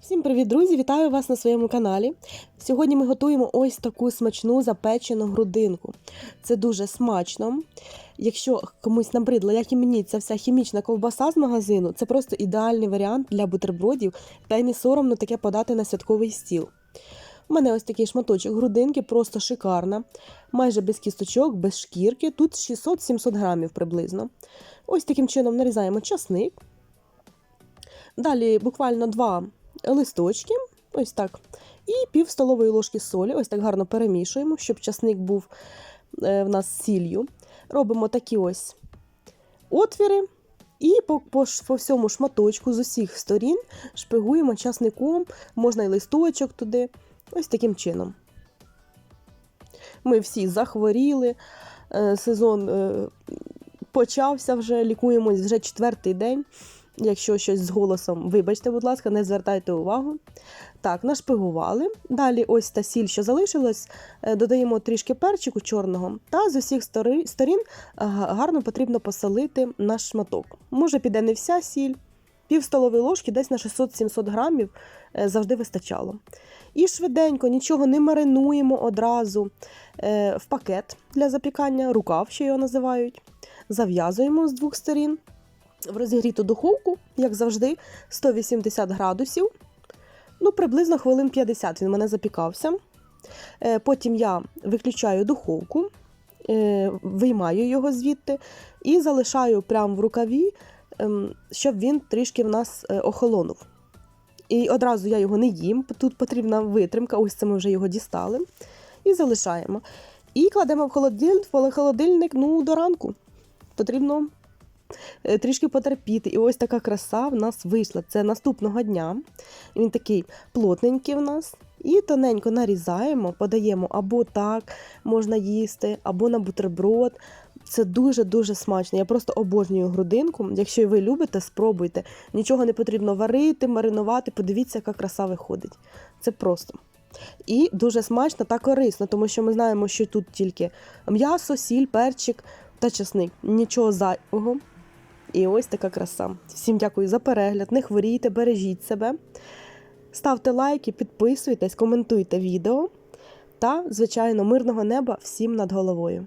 Всім привіт, друзі! Вітаю вас на своєму каналі. Сьогодні ми готуємо ось таку смачну запечену грудинку. Це дуже смачно. Якщо комусь набридла, як і мені, ця вся хімічна ковбаса з магазину, це просто ідеальний варіант для бутербродів, та й не соромно таке подати на святковий стіл. У мене ось такий шматочок грудинки, просто шикарна, майже без кісточок, без шкірки. Тут 600-700 грамів приблизно. Ось таким чином нарізаємо часник. Далі буквально два листочки, ось так, і пів столової ложки солі. Ось так гарно перемішуємо, щоб часник був е, в нас сіллю. Робимо такі ось отвіри. І по, по, по всьому шматочку з усіх сторін шпигуємо часником, можна й листочок туди. Ось таким чином. Ми всі захворіли, е, сезон е, почався вже, лікуємось вже четвертий день. Якщо щось з голосом, вибачте, будь ласка, не звертайте увагу. Так, нашпигували. Далі ось та сіль, що залишилась, е, додаємо трішки перчику чорного, та з усіх сторін е, гарно потрібно посолити наш шматок. Може, піде не вся сіль, пів столової ложки, десь на 600-700 грамів е, завжди вистачало. І швиденько, нічого не маринуємо одразу в пакет для запікання, рукав, що його називають. Зав'язуємо з двох сторін в розігріту духовку, як завжди, 180 градусів. Ну, приблизно хвилин 50 він мене запікався. Е, Потім я виключаю духовку, е, виймаю його звідти і залишаю прямо в рукаві, ем, щоб він трішки в нас е, охолонув. І одразу я його не їм, тут потрібна витримка, ось це ми вже його дістали. І залишаємо. І кладемо в холодильник, в холодильник ну, до ранку. Потрібно трішки потерпіти. І ось така краса в нас вийшла. Це наступного дня. Він такий плотненький в нас. І тоненько нарізаємо, подаємо або так можна їсти, або на бутерброд. Це дуже-дуже смачно. Я просто обожнюю грудинку. Якщо ви любите, спробуйте. Нічого не потрібно варити, маринувати. Подивіться, яка краса виходить. Це просто. І дуже смачно та корисно, тому що ми знаємо, що тут тільки м'ясо, сіль, перчик та чесник. Нічого зайвого. І ось така краса. Всім дякую за перегляд. Не хворійте, бережіть себе. Ставте лайки, підписуйтесь, коментуйте відео. Та, звичайно, мирного неба всім над головою.